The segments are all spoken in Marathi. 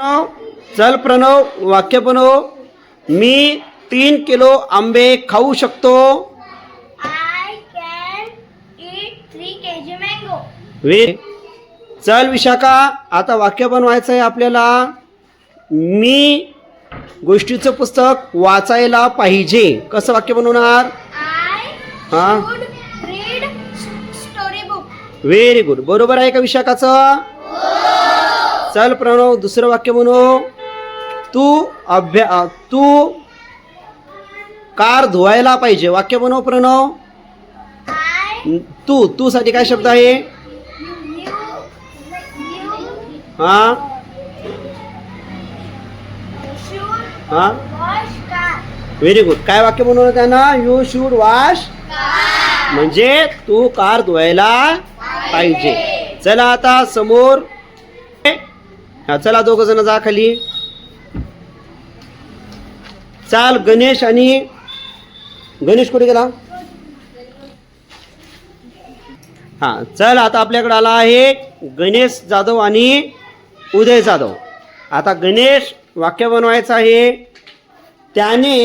प्रणव चल प्रणव वाक्य बनव. मी तीन किलो आंबे खाऊ शकतो. चल विशाखा आता वाक्य बनवायचं आहे आपल्याला. मी गोष्टीचं पुस्तक वाचायला पाहिजे. कसं वाक्य बनवणार? हा. व्हेरी गुड बरोबर आहे का विशाखाचं? चल प्रणव दुसरं वाक्य म्हणू. तू अभ्या तू कार धुवायला पाहिजे. वाक्य बनव प्रणव. तू तू साठी काय शब्द आहे? हा? हा? व्हेरी गुड काय वाक्य बनवलं त्यांना यू शूड वॉश म्हणजे तू कार धुवायला पाहिजे. चला आता समोर हा चला दोघ जण जा खाली. चाल गणेश आणि गणेश कुठे गेला? हा चल आता आपल्याकडे आला आहे गणेश जाधव आणि उदय जाधव. आता गणेश वाक्य बनवायचं आहे. त्याने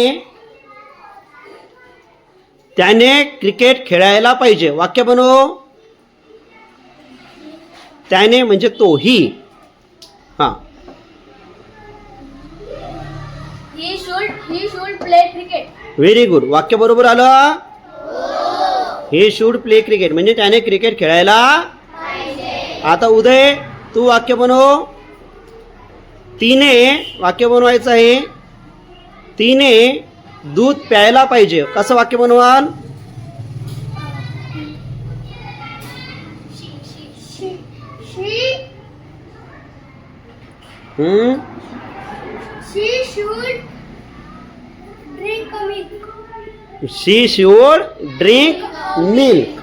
त्याने क्रिकेट खेळायला पाहिजे. वाक्य बनव. त्याने म्हणजे तोही. ही Cricket. व्हेरी गुड वाक्य बरोबर आलं? हे शूड प्ले क्रिकेट म्हणजे त्याने क्रिकेट खेळायला आता उदय तू वाक्य बनव. तिने वाक्य बनवायचं आहे. तिने दूध प्यायला पाहिजे. कसं वाक्य बनवाल? हम्म? she should drink milk. She should drink milk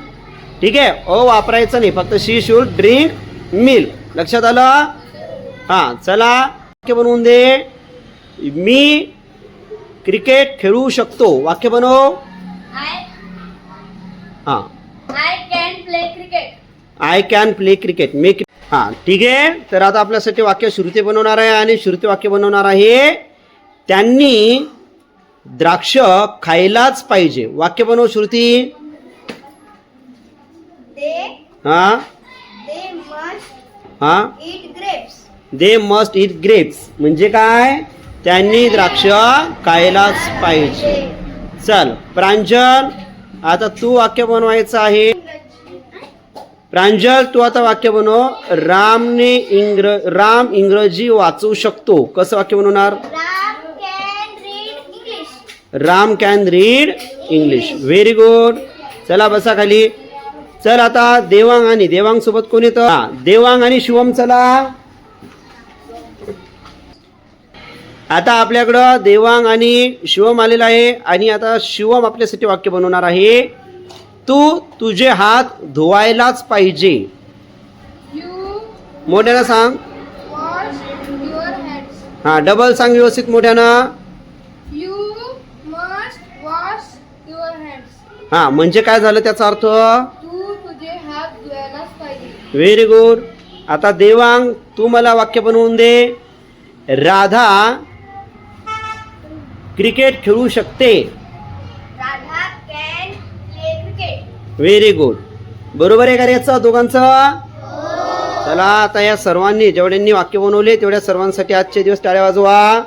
ठीक आहे? ओ वापरायचं नाही. फक्त शी शूड ड्रिंक मिल्क लक्षात आलं? हां चला. वाक्य बनवून दे. मी क्रिकेट खेळू शकतो. वाक्य बनव. हां. आय कॅन प्ले क्रिकेट मी हां ठीक आहे. तर आता आपल्यासाठी वाक्य श्रुती बनवणार आहे आणि श्रुती वाक्य बनवणार आहे त्यांनी द्राक्ष खायलाच पाहिजे. वाक्य बनव श्रुती. हां? हां. दे मस्ट इट ग्रेप्स म्हणजे काय? त्यांनी द्राक्ष खायलाच पाहिजे. चल प्रांजल आता तू वाक्य बनवायचं आहे. प्रांजल तू आता वाक्य बनव. रामने इंग्र राम इंग्रजी वाचू शकतो. कसं वाक्य बनवणार. Ram can read English very good चला बसा खाली. चल आता देवांग आणि देवांग सोबत कोण येतं? देवांग आणि शिवम चला. आता आपल्याकडं देवांग आणि शिवम आलेला आहे. आणि आता शिवम आपल्यासाठी वाक्य बनवणार आहे. तू तुझे हात धुवायलाच पाहिजे. मोठ्यानं सांग. हा डबल सांग व्यवस्थित मोठ्यानं. हा म्हणजे काय झालं त्याचा अर्थ? व्हेरी गुड आता देवांग तू मला वाक्य बनवून दे. राधा क्रिकेट खेळू शकते Radha can play cricket very good बरोबर आहे का याचं दोघांचं? चला आता या सर्वांनी जेवढ्यांनी वाक्य बनवले तेवढ्या सर्वांसाठी आजचे दिवस टाळ्या वाजवा.